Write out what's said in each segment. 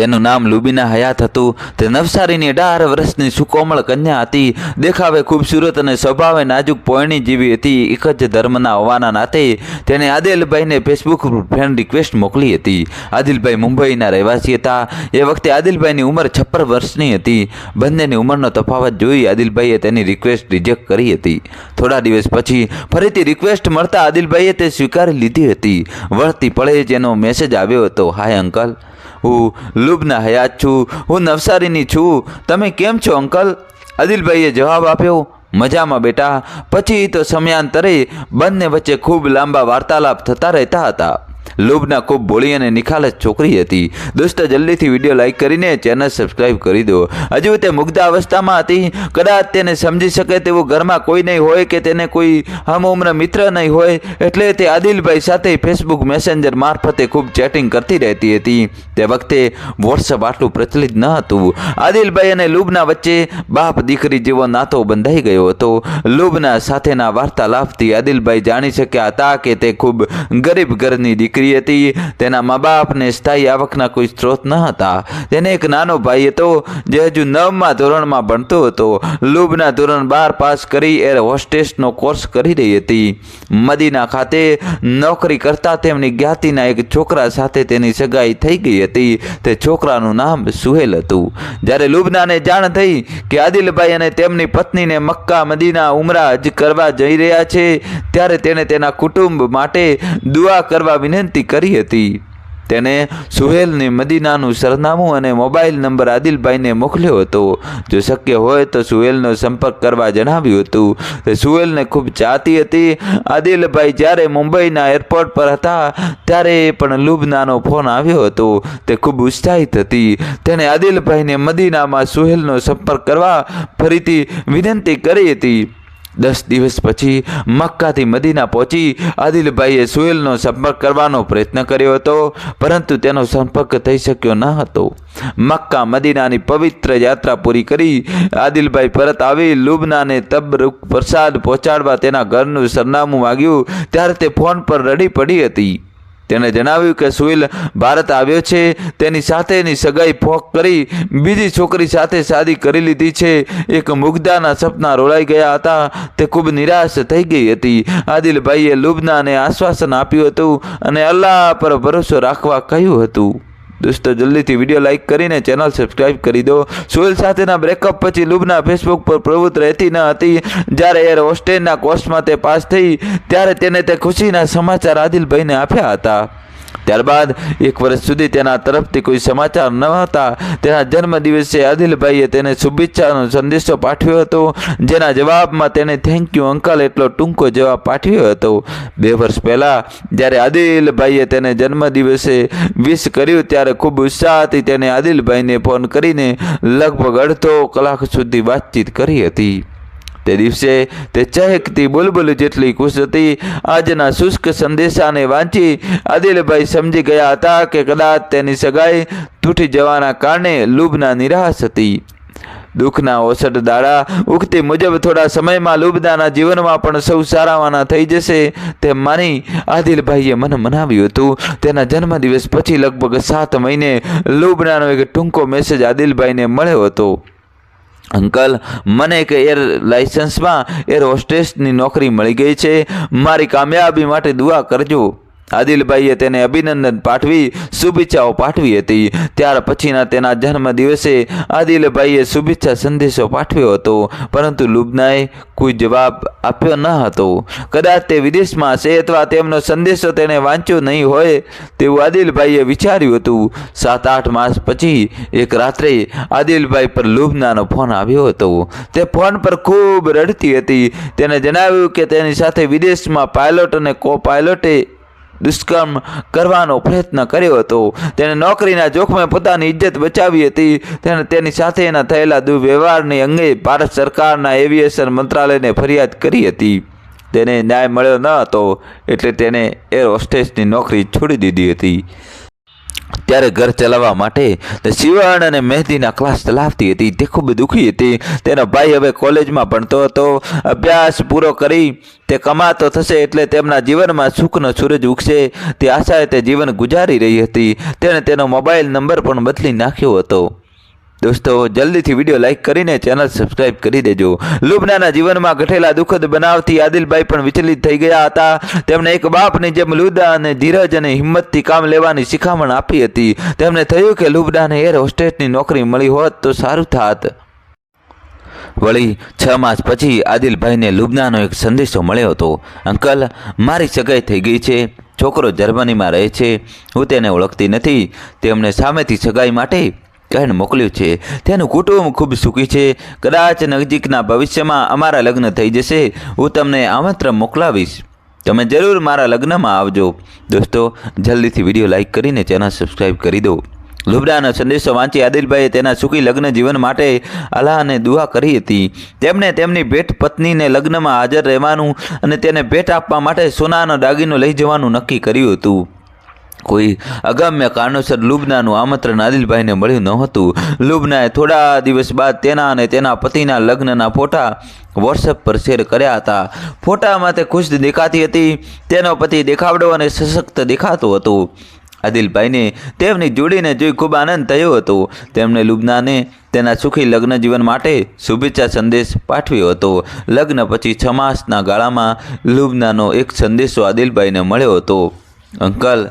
તેનું નામ લુબીના હયાત હતું. તે નવસારીની અઢાર વર્ષની સુકોમળ કન્યા હતી. દેખાવે ખૂબસૂરત અને સ્વભાવે નાજુક પોયણી જેવી હતી. એક જ ધર્મના હોવાના નાતે તેણે આદિલભાઈને ફેસબુક ફ્રેન્ડ રિક્વેસ્ટ મોકલી હતી. આદિલભાઈ મુંબઈના રહેવાસી હતા. એ વખતે આદિલભાઈની ઉંમર છપ્પન વર્ષની હતી. બંનેની ઉંમરનો તફાવત જોઈ આદિલભાઈએ તેની રિક્વેસ્ટ રિજેક્ટ કરી હતી. થોડા દિવસ પછી ફરીથી રિક્વેસ્ટ મળતા આદિલભાઈએ તે સ્વીકારી લીધી હતી. વળતી પડે જેનો મેસેજ આવ્યો હતો, હાય અંકલ. હું લુબના હયાત છું, હું નવસારીની છું. તમે કેમ છો અંકલ? અદિલભાઈએ જવાબ આપ્યો, મજામાં બેટા. પછી તો સમયાંતરે બંને વચ્ચે ખૂબ લાંબા વાર્તાલાપ થતા રહેતા હતા. લુબના ખૂબ ભોળી અને નિખાલસ છોકરી હતી. દોસ્તો, જલ્દીથી વીડિયો લાઇક કરીને ચેનલ સબસ્ક્રાઇબ કરી દો. હજુ તે મુગ્ધ અવસ્થામાં હતી. કદાચ તેને સમજી શકે તેવું ઘરમાં કોઈ નહીં હોય કે તેને કોઈ હમ ઉમ્ર મિત્ર નહીં હોય. એટલે તે આદિલભાઈ સાથે ફેસબુક મેસેન્જર મારફતે ખૂબ ચેટિંગ કરતી રહેતી હતી. તે વખતે વોટ્સઅપ આટલું પ્રચલિત ન હતું. આદિલભાઈ અને લુબના વચ્ચે બાપ દીકરી જેવો નાતો બંધાઈ ગયો હતો. લુબના સાથેના વાર્તાલાપથી આદિલભાઈ જાણી શક્યા હતા કે તે ખૂબ ગરીબ ઘરની દીકરી હતી. તેના મા બાપને સ્થાયી આવકના કોઈ સ્ત્રોત ન હતા. તેને એક નાનો ભાઈ હતો, જે હજુ નવમા ધોરણમાં ભણતો હતો. લુબના ધોરણ બાર પાસ કરી એર હોસ્ટેસનો કોર્સ કરી રહી હતી. મદીના ખાતે નોકરી કરતા તેમની જ્ઞાતિના એક છોકરા સાથે તેની સગાઈ થઈ ગઈ હતી. તે છોકરાનું નામ સુહેલ હતું. જ્યારે લુબનાને જાણ થઈ કે આદિલભાઈ અને તેમની પત્નીને મક્કા મદીના ઉમરા હજ કરવા જઈ રહ્યા છે, ત્યારે તેણે તેના કુટુંબ માટે દુઆ કરવા વિનંતી કરી હતી. તેને સુહેલને મદીનાનું સરનામું અને મોબાઈલ નંબર આદિલભાઈને મોકલ્યો હતો. જો શક્ય હોય તો સુહેલનો સંપર્ક કરવા જણાવ્યું હતું. તે સુહેલને ખૂબ ચાહતી હતી. આદિલભાઈ જ્યારે મુંબઈના એરપોર્ટ પર હતા, ત્યારે પણ લુબનાનો ફોન આવ્યો હતો. તે ખૂબ ઉત્સાહિત હતી. તેણે આદિલભાઈને મદીનામાં સુહેલનો સંપર્ક કરવા ફરીથી વિનંતી કરી હતી. દસ દિવસ પછી મક્કાથી મદીના પહોંચી આદિલભાઈએ સુહેલનો સંપર્ક કરવાનો પ્રયત્ન કર્યો હતો, પરંતુ તેનો સંપર્ક થઈ શક્યો ન હતો. મક્કા મદીનાની પવિત્ર યાત્રા પૂરી કરી આદિલભાઈ પરત આવી લુબનાને તબરુક પ્રસાદ પહોંચાડવા તેના ઘરનું સરનામું માગ્યું, ત્યારે તે ફોન પર રડી પડી હતી. તેણે જણાવ્યું કે સુહિલ ભારત આવ્યો છે, તેની સાથેની સગાઈ ફોક કરી બીજી છોકરી સાથે શાદી કરી લીધી છે. એક મુગ્ધાના સપના રોળાઈ ગયા હતા. તે ખૂબ નિરાશ થઈ ગઈ હતી. આદિલભાઈએ લુબનાને આશ્વાસન આપ્યું હતું અને અલ્લાહ પર ભરોસો રાખવા કહ્યું હતું. દોસ્તો, જલ્દીથી વીડિયો લાઇક કરીને ચેનલ સબસ્ક્રાઇબ કરી દો. સોહેલ સાથેના બ્રેકઅપ પછી લુબના ફેસબુક પર પ્રવૃત્ત રહેતી ન હતી. જ્યારે એર હોસ્ટેલના કોર્સમાં તે પાસ થઈ, ત્યારે તેને તે ખુશીના સમાચાર આદિલભાઈને આપ્યા હતા. ત્યારબાદ એક વર્ષ સુધી તેના તરફથી કોઈ સમાચાર ન હતા. તેના જન્મદિવસે આદિલભાઈએ તેને શુભેચ્છાનો સંદેશો પાઠવ્યો હતો, જેના જવાબમાં તેને થેન્ક યુ અંકલ એટલો ટૂંકો જવાબ પાઠવ્યો હતો. બે વર્ષ પહેલાં જ્યારે આદિલભાઈએ તેને જન્મદિવસે વિશ કર્યું, ત્યારે ખૂબ ઉત્સાહથી તેને આદિલભાઈને ફોન કરીને લગભગ અડધો કલાક સુધી વાતચીત કરી હતી. તે દિવસે તે ચહેકતી બુલબુલ જેટલી ખુશ હતી, આજના શુષ્ક સંદેશાને વાંચી આદિલભાઈ સમજી ગયા હતા કે કદાચ તેની સગાઈ તૂટી જવાના કારણે લુભના નિરાશ હતી. દુઃખના ઓસઠ દાડા ઉગતી મુજબ થોડા સમયમાં લુબદાના જીવનમાં પણ સૌ સારાવાના થઈ જશે તેમ માની આદિલભાઈએ મને મનાવ્યું હતું. તેના જન્મદિવસ પછી લગભગ સાત મહિને લુબનાનો એક ટૂંકો મેસેજ આદિલભાઈને મળ્યો હતો. અંકલ, મને એક એર લાઇસન્સમાં એર હોસ્ટેસની નોકરી મળી ગઈ છે. મારી કામયાબી માટે દુઆ કરજો. આદિલભાઈએ તેને અભિનંદન પાઠવી, શુભેચ્છાઓ પાઠવી હતી. ત્યાર પછીના તેના જન્મ દિવસે આદિલભાઈએ શુભેચ્છા સંદેશો પાઠવ્યો હતો. પરંતુ લુબનાએ કોઈ જવાબ આપ્યો ન હતો. કદાચ તે વિદેશમાં હશે અથવા તેમનો સંદેશો તેણે વાંચ્યો નહીં હોય તેવું આદિલભાઈએ વિચાર્યું હતું. સાત આઠ માસ પછી એક રાત્રે આદિલભાઈ પર લુબનાનો ફોન આવ્યો હતો. તે ફોન પર ખૂબ રડતી હતી. તેને જણાવ્યું કે તેની સાથે વિદેશમાં પાયલોટ અને કો પાયલોટે દુષ્કર્મ કરવાનો પ્રયત્ન કર્યો હતો. તેણે નોકરીના જોખમે પોતાની ઇજ્જત બચાવી હતી. તેણે તેની સાથે એના થયેલા દુર્વ્યવહારની અંગે ભારત સરકારના એવિએશન મંત્રાલયને ફરિયાદ કરી હતી. તેને ન્યાય મળ્યો ન હતો, એટલે તેણે એર હોસ્ટેસની નોકરી છોડી દીધી હતી. ત્યારે ઘર ચલાવવા માટે શિવાણ અને મહેંદીના ક્લાસ ચલાવતી હતી. તે ખૂબ દુઃખી હતી. તેનો ભાઈ હવે કોલેજમાં ભણતો હતો. અભ્યાસ પૂરો કરી તે કમાતો થશે એટલે તેમના જીવનમાં સુખનો સૂરજ ઉગશે. તે આશાએ તે જીવન ગુજારી રહી હતી. તેણે તેનો મોબાઈલ નંબર પણ બદલી નાખ્યો હતો. દોસ્તો, જલ્દીથી વીડિયો લાઈક કરીને ચેનલ સબસ્ક્રાઇબ કરી દેજો. લુબનાના જીવનમાં ઘટેલા દુઃખદ બનાવથી આદિલભાઈ પણ વિચલિત થઈ ગયા હતા. તેમણે એક બાપની જેમ લુદા અને ધીરજ અને હિંમતથી કામ લેવાની શિખામણ આપી હતી. તેમને થયું કે લુબડાને એર હોસ્ટેસની નોકરી મળી હોત તો સારું થાત. વળી છ માસ પછી આદિલભાઈને લુબનાનો એક સંદેશો મળ્યો હતો. અંકલ, મારી સગાઈ થઈ ગઈ છે. છોકરો જર્મનીમાં રહે છે. હું તેને ઓળખતી નથી. તેમણે સામેથી સગાઈ માટે કહેણ મોકલ્યું છે, તેનું કુટુંબ ખૂબ સુખી છે. કદાચ નજીકના ભવિષ્યમાં અમારા લગ્ન થઈ જશે. હું તમને આમંત્રણ મોકલાવીશ. તમે જરૂર મારા લગ્નમાં આવજો. દોસ્તો, જલ્દીથી વીડિયો લાઇક કરીને ચેનલ સબસ્ક્રાઈબ કરી દો. લુબડાનો સંદેશો વાંચી આદિલભાઈએ તેના સુખી લગ્ન જીવન માટે અલ્લાહને દુઆ કરી હતી. તેમણે તેમની ભેટ પત્નીને લગ્નમાં હાજર રહેવાનું અને તેને ભેટ આપવા માટે સોનાનો દાગીનો લઈ જવાનું નક્કી કર્યું હતું. કોઈ અગમ્ય કારણોસર લુબનાનું આમંત્રણ આદિલભાઈને મળ્યું નહોતું. લુબનાએ થોડા દિવસ બાદ તેના અને તેના પતિના લગ્નના ફોટા વોટ્સએપ પર શેર કર્યા હતા. ફોટામાં તે ખુશ દેખાતી હતી. તેનો પતિ દેખાવડો અને સશક્ત દેખાતો હતો. આદિલભાઈને તેમની જોડીને જોઈ ખૂબ આનંદ થયો હતો. તેમણે લુબનાને તેના સુખી લગ્ન જીવન માટે શુભેચ્છા સંદેશ પાઠવ્યો હતો. લગ્ન પછી છ માસના ગાળામાં લુબનાનો એક સંદેશો આદિલભાઈને મળ્યો હતો. અંકલ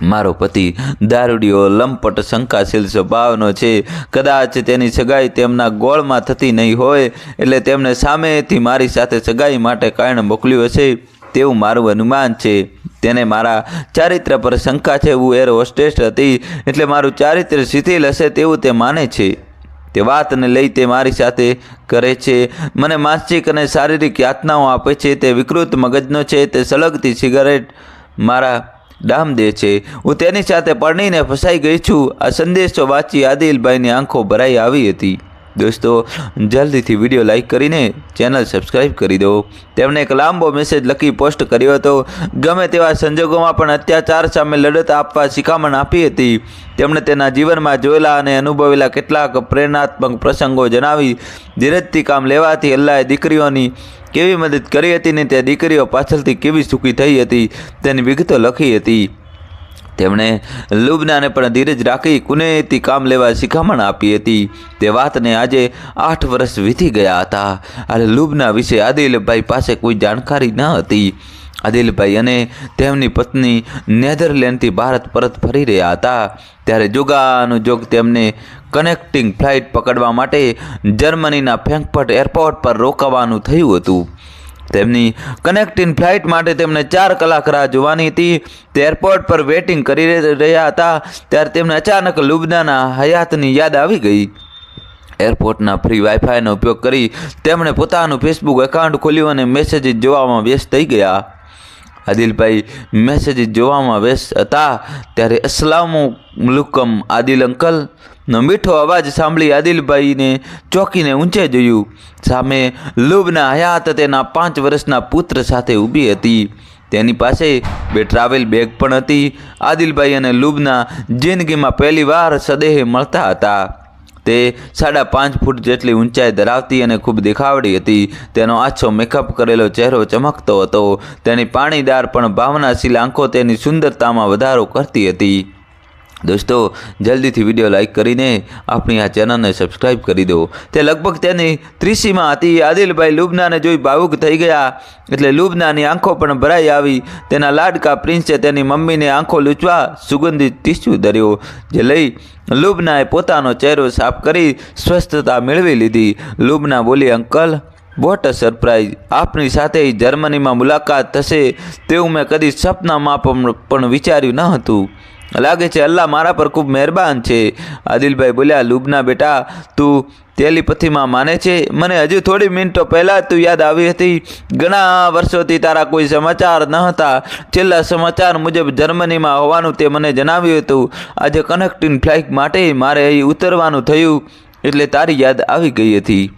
મારો પતિ દારૂડિયો લંપટ શંકાશીલ સ્વભાવનો છે. કદાચ તેની સગાઈ તેમના ગોળમાં થતી નહીં હોય, એટલે તેમણે સામેથી મારી સાથે સગાઈ માટે કારણ મોકલ્યું હશે તેવું મારું અનુમાન છે. તેને મારા ચારિત્ર પર શંકા છે, હું એર હોસ્ટેસ હતી, એટલે મારું ચારિત્ર શિથિલ હશે તેવું તે માને છે. તે વાતને લઈ તે મારી સાથે કરે છે. મને માનસિક અને શારીરિક યાતનાઓ આપે છે, તે વિકૃત મગજનો છે, તે સળગતી સિગારેટ મારા ડામ દે છે. હું તેની સાથે પરણીને ફસાઈ ગઈ છું. આ સંદેશો વાંચી આદિલભાઈની આંખો ભરાઈ આવી હતી. દોસ્તો, જલ્દીથી વીડિયો લાઈક કરીને ચેનલ સબસ્ક્રાઈબ કરી દો. તેમણે એક લાંબો મેસેજ લખી પોસ્ટ કર્યો હતો. ગમે તેવા સંજોગોમાં પણ અત્યાચાર સામે લડત આપવા શિખામણ આપી હતી. તેમણે તેના જીવનમાં જોયેલા અને અનુભવેલા કેટલાક પ્રેરણાત્મક પ્રસંગો જણાવી. ધીરજથી કામ લેવાથી અલ્લાએ દીકરીઓની કેવી મદદ કરી હતી ને તે દીકરીઓ પાછળથી કેવી સુખી થઈ હતી તેની વિગતો લખી હતી. તેમણે લુબનાને પણ ધીરજ રાખી કુનેથી કામ લેવા શિખામણ આપી હતી. તે વાતને આજે આઠ વર્ષ વીતી ગયા હતા. અને લુબના વિશે આદિલભાઈ પાસે કોઈ જાણકારી ન હતી. આદિલભાઈ અને તેમની પત્ની નેધરલેન્ડથી ભારત પરત ફરી રહ્યા હતા. ત્યારે જોગાનું જોગ તેમને કનેક્ટિંગ ફ્લાઇટ પકડવા માટે જર્મનીના ફ્રેન્કફર્ટ એરપોર્ટ પર રોકાવાનું થયું હતું. તેમની કનેક્ટિંગ ફ્લાઇટ માટે તેમને ચાર કલાક રાહ જોવાની હતી. તે એરપોર્ટ પર વેટિંગ કરી રહ્યા હતા. ત્યારે તેમને અચાનક લુબનાના હયાતની યાદ આવી ગઈ. એરપોર્ટના ફ્રી વાઈફાઈનો ઉપયોગ કરી તેમણે પોતાનું ફેસબુક એકાઉન્ટ ખોલ્યું અને મેસેજીસ જોવામાં વ્યસ્ત થઈ ગયા. આદિલભાઈ મેસેજ જોવામાં વ્યસ્ત હતા. ત્યારે અસલામુ મુલુકમ આદિલ અંકલનો મીઠો અવાજ સાંભળી આદિલભાઈને ચોકીને ઊંચે જોયું. સામે લુબના હયાત તેના પાંચ વર્ષના પુત્ર સાથે ઊભી હતી. તેની પાસે બે ટ્રાવેલ બેગ પણ હતી. આદિલભાઈ અને લુબના જિંદગીમાં પહેલીવાર સદેહ મળતા હતા. તે સાડા પાંચ ફૂટ જેટલી ઊંચાઈ ધરાવતી અને ખૂબ દેખાવડી હતી. તેનો આછો મેકઅપ કરેલો ચહેરો ચમકતો હતો. તેની પાણીદાર પણ ભાવનાશીલ આંખો તેની સુંદરતામાં વધારો કરતી હતી. દોસ્તો, જલ્દીથી વીડિયો લાઇક કરીને આપણી આ ચેનલને સબસ્ક્રાઈબ કરી દો. તે લગભગ તેની ત્રીસીમાં હતી. આદિલભાઈ લુબનાને જોઈ ભાવુક થઈ ગયા. એટલે લુબનાની આંખો પણ ભરાઈ આવી. તેના લાડકા પ્રિન્સે તેની મમ્મીને આંખો લૂંચવા સુગંધિત ટીસ્યુ ધર્યો, જે લઈ લુબનાએ પોતાનો ચહેરો સાફ કરી સ્વસ્થતા મેળવી લીધી. લુબના બોલી, અંકલ વોટ અ સરપ્રાઈઝ આપની સાથે જર્મનીમાં મુલાકાત થશે તેવું મેં કદી સપનામાં પણ વિચાર્યું ન હતું. લાગે છે, અલ્લાહ મારા પર ખૂબ મહેરબાન છે. આદિલભાઈ બોલ્યા, લુબના બેટા, તું ટેલિપથીમાં માને છે? મને હજુ થોડી મિનિટો પહેલાં તું યાદ આવી હતી. ઘણા વર્ષોથી તારા કોઈ સમાચાર ન હતા છેલ્લા સમાચાર મુજબ જર્મનીમાં હોવાનું તે મને જણાવ્યું હતું. આજે કનેક્ટિંગ ફ્લાઇટ માટે મારે અહીં ઉતરવાનું થયું, એટલે તારી યાદ આવી ગઈ હતી.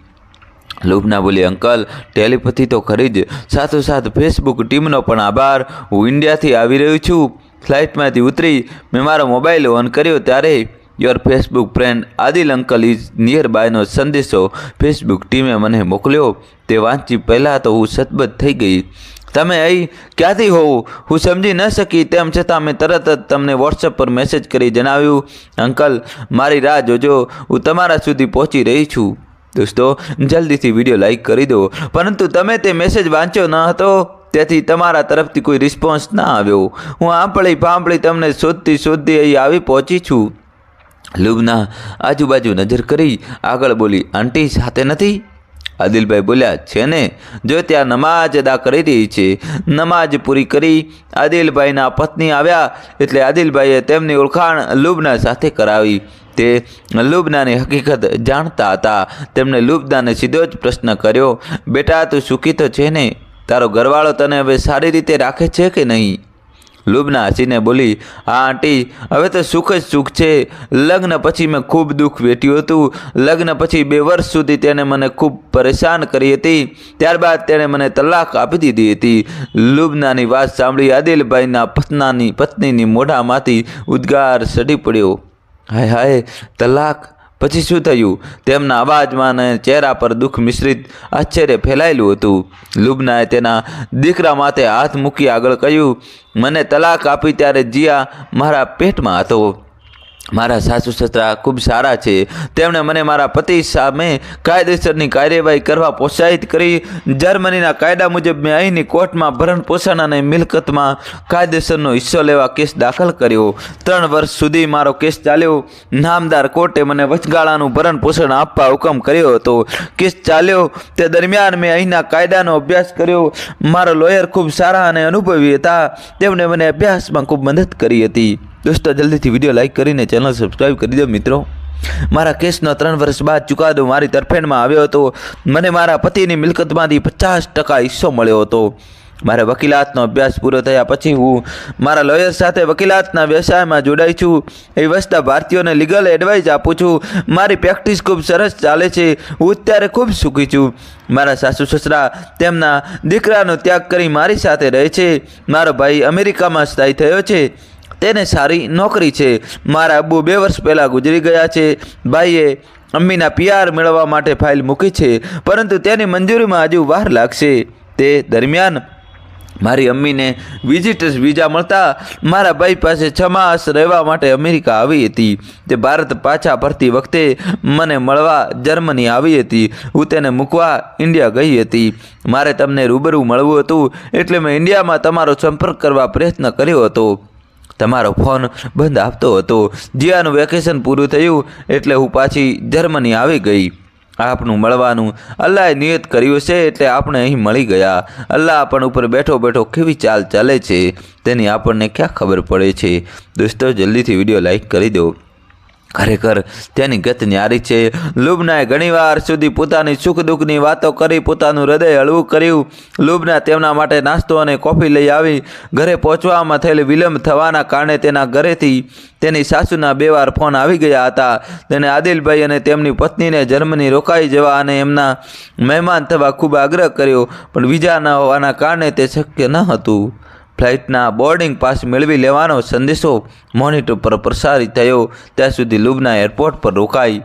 લુભના બોલી, અંકલ, ટેલિપથી તો ખરી જ. સાથોસાથ ફેસબુક ટીમનો પણ આભાર. હું ઇન્ડિયાથી આવી રહ્યું છું. ફ્લાઇટમાંથી ઉતરી મેં મારો મોબાઈલ ઓન કર્યો ત્યારે your Facebook friend Adil uncle is near બાયનો સંદેશો ફેસબુક ટીમે મને મોકલ્યો. તે વાંચી પહેલાં તો હું સતબત થઈ ગઈ. તમે અહીં ક્યાંથી હોવ? હું સમજી ન શકી. તેમ છતાં મેં તરત જ તમને વોટ્સએપ પર મેસેજ કરી જણાવ્યું, અંકલ, મારી રાહ જોજો. હું તમારા સુધી પહોંચી રહી છું. દોસ્તો, જલ્દીથી વીડિયો લાઈક કરી દો. પરંતુ તમે તે મેસેજ વાંચ્યો ન હતો. તેથી તમારા તરફથી કોઈ રિસ્પોન્સ ના આવ્યો. હું આંપળી પાંપળી તમને શોધતી શોધતી અહીં આવી પહોંચી છું. લુબના આજુબાજુ નજર કરી આગળ બોલી, આંટી સાથે નથી? આદિલભાઈ બોલ્યા, છે ને? જો ત્યાં નમાજ અદા કરી રહી છે. નમાજ પૂરી કરી આદિલભાઈના પત્ની આવ્યા એટલે આદિલભાઈએ તેમની ઓળખાણ લુબના સાથે કરાવી. તે લુબનાની હકીકત જાણતા હતા. તેમણે લુબનાને સીધો જ પ્રશ્ન કર્યો, બેટા, તું સુખી તો છે ને? તારો ઘરવાળો તને હવે સારી રીતે રાખે છે કે નહીં? લુબના હસીને બોલી, હા, આંટી, હવે તો સુખ જ સુખ છે. લગ્ન પછી મેં ખૂબ દુઃખ વેઠ્યું હતું. લગ્ન પછી બે વર્ષ સુધી તેણે મને ખૂબ પરેશાન કરી હતી. ત્યારબાદ તેણે મને તલાક આપી દીધી હતી. લુબનાની વાત સાંભળી આદિલભાઈના પત્નાની, પત્નીની મોઢામાંથી ઉદ્ગાર સડી પડ્યો. હાય હાય, તલાક પછી શું થયું? તેમના અવાજમાં અને ચહેરા પર દુઃખ મિશ્રિત આશ્ચર્ય ફેલાયેલું હતું. લુબનાએ તેના દીકરા માથે હાથ મૂકી આગળ કહ્યું, મને તલાક આપી ત્યારે જીયા મારા પેટમાં હતો. મારા સાસુ સસરા ખૂબ સારા છે. તેમણે મને મારા પતિ સામે કાયદેસરની કાર્યવાહી કરવા પ્રોત્સાહિત કરી. જર્મનીના કાયદા મુજબ મેં અહીંની કોર્ટમાં ભરણ પોષણ અને મિલકતમાં કાયદેસરનો હિસ્સો લેવા કેસ દાખલ કર્યો. ત્રણ વર્ષ સુધી મારો કેસ ચાલ્યો. નામદાર કોર્ટે મને વચગાળાનું ભરણ પોષણ આપવા હુકમ કર્યો હતો. કેસ ચાલ્યો. તે દરમિયાન મેં અહીંના કાયદાનો અભ્યાસ કર્યો. મારો લોયર ખૂબ સારા અને અનુભવી હતા. તેમણે મને અભ્યાસમાં ખૂબ મદદ કરી હતી. દોસ્તો, જલ્દીથી વીડિયો લાઇક કરીને ચેનલ સબસ્ક્રાઈબ કરી દો મિત્રો. મારા કેસનો ત્રણ વર્ષ બાદ ચુકાદો મારી તરફેણમાં આવ્યો હતો. મને મારા પતિની મિલકતમાંથી પચાસ ટકા હિસ્સો મળ્યો હતો. મારા વકીલાતનો અભ્યાસ પૂરો થયા પછી હું મારા લોયર સાથે વકીલાતના વ્યવસાયમાં જોડાઈ છું. એ વસતા ભારતીયોને લીગલ એડવાઇસ આપું છું. મારી પ્રેક્ટિસ ખૂબ સરસ ચાલે છે. હું અત્યારે ખૂબ સુખી છું. મારા સાસુ સસરા તેમના દીકરાનો ત્યાગ કરી મારી સાથે રહે છે. મારો ભાઈ અમેરિકામાં સ્થાયી થયો છે. તેને સારી નોકરી છે. મારા અબ્બુ બે વર્ષ પહેલાં ગુજરી ગયા છે. ભાઈએ અમ્મીના પીઆર મેળવવા માટે ફાઇલ મૂકી છે, પરંતુ તેની મંજૂરીમાં હજુ વાર લાગશે. તે દરમિયાન મારી અમ્મીને વિઝિટર્સ વિઝા મળતા મારા ભાઈ પાસે છ માસ રહેવા માટે અમેરિકા આવી હતી. તે ભારત પાછા ફરતી વખતે મને મળવા જર્મની આવી હતી. હું તેને મૂકવા ઇન્ડિયા ગઈ હતી. મારે તમને રૂબરૂ મળવું હતું એટલે મેં ઇન્ડિયામાં તમારો સંપર્ક કરવા પ્રયત્ન કર્યો હતો. તમારો ફોન બંધ આપતો હતો. જીયાનું વેકેશન પૂરું થયું એટલે હું પાછી જર્મની આવી ગઈ. આપનું મળવાનું અલ્લાહે નિયત કર્યું છે એટલે આપણે અહીં મળી ગયા. અલ્લાહ આપણ ઉપર બેઠો બેઠો કેવી ચાલ ચાલે છે તેની આપણને ક્યાં ખબર પડે છે. દોસ્તો, જલ્દીથી વીડિયો લાઇક કરી દો. ખરેખર તેની ગત ન્યારી છે. લુબનાએ ઘણીવાર સુધી પોતાની સુખ દુઃખની વાતો કરી પોતાનું હૃદય હળવું કર્યું. લુબના તેમના માટે નાસ્તો અને કોફી લઈ આવી. ઘરે પહોંચવામાં થયેલ વિલંબ થવાના કારણે તેના ઘરેથી તેની સાસુના બે વાર ફોન આવી ગયા હતા. તેને આદિલભાઈ અને તેમની પત્નીને જર્મની રોકાઈ જવા અને એમના મહેમાન થવા ખૂબ આગ્રહ કર્યો, પણ વિઝા ન હોવાના કારણે તે શક્ય ન હતું. ફ્લાઇટના બોર્ડિંગ પાસ મેળવી લેવાનો સંદેશો મોનિટર પર પ્રસારિત થયો. ત્યાં સુધી લુબના એરપોર્ટ પર રોકાઈ.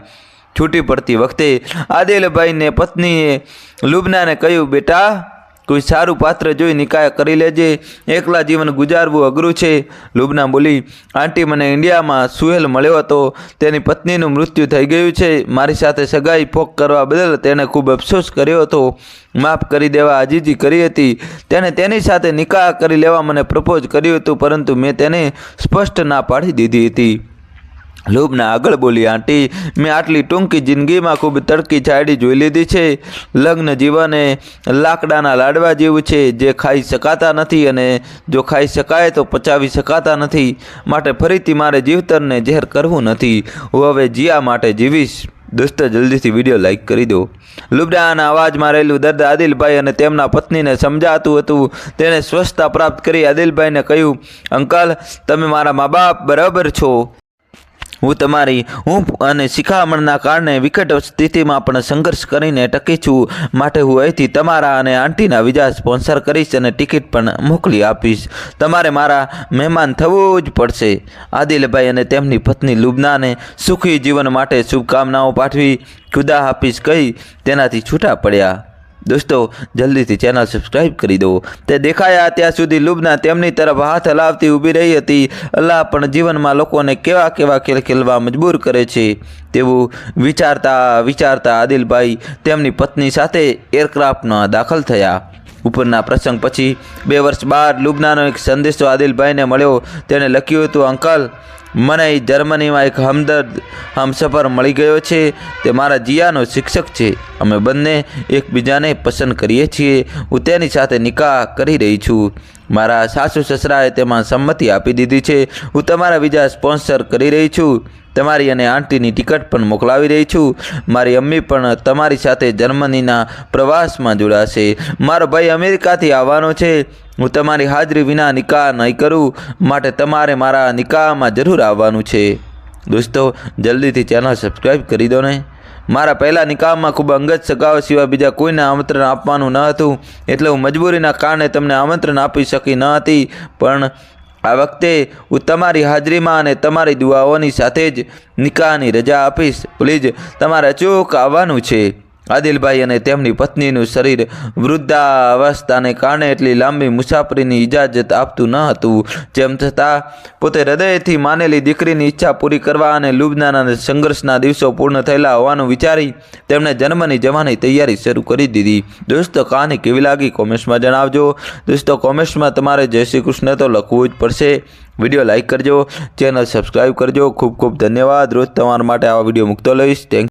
છૂટી પડતી વખતે આદિલભાઈને પત્નીએ લુબનાને કહ્યું, બેટા કોઈ સારું પાત્ર જોઈ નિકાય કરી લેજે. એકલા જીવન ગુજારવું અઘરું છે. લુબના બોલી, આંટી, મને ઇન્ડિયામાં સુહેલ મળ્યો હતો. તેની પત્નીનું મૃત્યુ થઈ ગયું છે. મારી સાથે સગાઈ ફોક કરવા બદલ તેણે ખૂબ અફસોસ કર્યો હતો. માફ કરી દેવા આજીજી કરી હતી. તેણે તેની સાથે નિકાહ કરી લેવા મને પ્રપોઝ કર્યું હતું, પરંતુ મેં તેને સ્પષ્ટ ના પાડી દીધી હતી. લુબના આગળ બોલી, આંટી, મેં આટલી ટૂંકી જિંદગીમાં ખૂબ તડકી છાડી જોઈ લીધી છે. લગ્ન જીવન લાકડાના લાડવા જેવું છે. જે ખાઈ શકાતા નથી અને જો ખાઈ શકાય તો પચાવી શકાતા નથી. માટે ફરીથી મારે જીવતરને ઝેર કરવું નથી. હું હવે જીયા માટે જીવીશ. દોસ્તો, જલ્દીથી વીડિયો લાઈક કરી દો. લુબડાના અવાજમાં રહેલું દર્દ આદિલભાઈ અને તેમના પત્નીને સમજાતું હતું. તેણે સ્વસ્થતા પ્રાપ્ત કરી. આદિલભાઈને કહ્યું, અંકલ, તમે મારા મા બાપ બરાબર છો. હું તમારી હું અને શિખામણના કારણે વિકટ સ્થિતિમાં પણ સંઘર્ષ કરીને ટકી છું. માટે હું અહીંથી તમારા અને આંટીના વિઝા સ્પોન્સર કરીશ અને ટિકિટ પણ મોકલી આપીશ. તમારે મારા મહેમાન થવું જ પડશે. આદિલભાઈ અને તેમની પત્ની લુબનાને સુખી જીવન માટે શુભકામનાઓ પાઠવી ખુદા હાફિઝ કહી તેનાથી છૂટા પડ્યા. દોસ્તો, જલ્દીથી ચેનલ સબસ્ક્રાઇબ કરી દો. તે દેખાયા ત્યાં સુધી લુબના તેમની તરફ હાથ હલાવતી ઊભી રહી હતી. અલ્લાહ પણ જીવનમાં લોકોને કેવા કેવા ખેલ ખેલવા મજબૂર કરે છે. તેવું વિચારતા વિચારતા આદિલભાઈ તેમની પત્ની સાથે એરક્રાફ્ટમાં દાખલ થયા. ઉપરના પ્રસંગ પછી બે વર્ષ બાદ લુબનાનો એક સંદેશો આદિલભાઈને મળ્યો. તેણે લખ્યું હતું, અંકલ મને જર્મનીમાં એક હમદર્દ હમસફર મળી ગયો છે. તે મારા જીયાનો શિક્ષક છે. અમે બંને એકબીજાને પસંદ કરીએ છીએ. હું તેની સાથે નિકાહ કરી રહી છું. મારા સાસુ સસરાએ તેમાં સંમતિ આપી દીધી છે. હું તમારા બીજા સ્પોન્સર કરી રહી છું. તમારી અને આંટીની ટિકિટ પણ મોકલાવી રહી છું. મારી અમ્મી પણ તમારી સાથે જર્મનીના પ્રવાસમાં જોડાશે. મારો ભાઈ અમેરિકાથી આવવાનો છે. હું તમારી હાજરી વિના નિકાહ નહીં કરું. માટે તમારે મારા નિકાહમાં જરૂર આવવાનું છે. દોસ્તો, જલ્દીથી ચેનલ સબસ્ક્રાઈબ કરી દો ને. મારા પહેલા નિકાહમાં ખૂબ અંગત સગાઓ સિવાય બીજા કોઈને આમંત્રણ આપવાનું ન હતું. એટલે હું મજબૂરીના કારણે તમને આમંત્રણ આપી શકી ન હતી. પણ આ વખતે હું તમારી હાજરીમાં અને તમારી દુઆઓની સાથે જ નિકાહની રજા આપીશ. પ્લીઝ તમારે અચૂક આવવાનું છે. આદિલભાઈ અને તેમની પત્નીનું શરીર વૃદ્ધાવસ્થાને કારણે એટલી લાંબી મુસાફરીની ઇજાજત આપતું ન હતું. જેમ છતાં, પોતે હૃદયથી માનેલી દીકરીની ઈચ્છા પૂરી કરવા અને લુબનાના સંઘર્ષના દિવસો પૂર્ણ થયેલા હોવાનું વિચારી તેમણે જન્મની જવાની તૈયારી શરૂ કરી દીધી. દોસ્તો કહાની કેવી લાગી કોમેન્ટ્સમાં જણાવજો. દોસ્તો, કોમેન્ટ્સમાં તમારે જય શ્રી કૃષ્ણ તો લખવું જ પડશે. વીડિયો લાઇક કરજો, ચેનલ સબસ્ક્રાઈબ કરજો. ખૂબ ખૂબ ધન્યવાદ. રોજ તમારા માટે આવા વીડિયો મૂકતો લઈશ. થેન્ક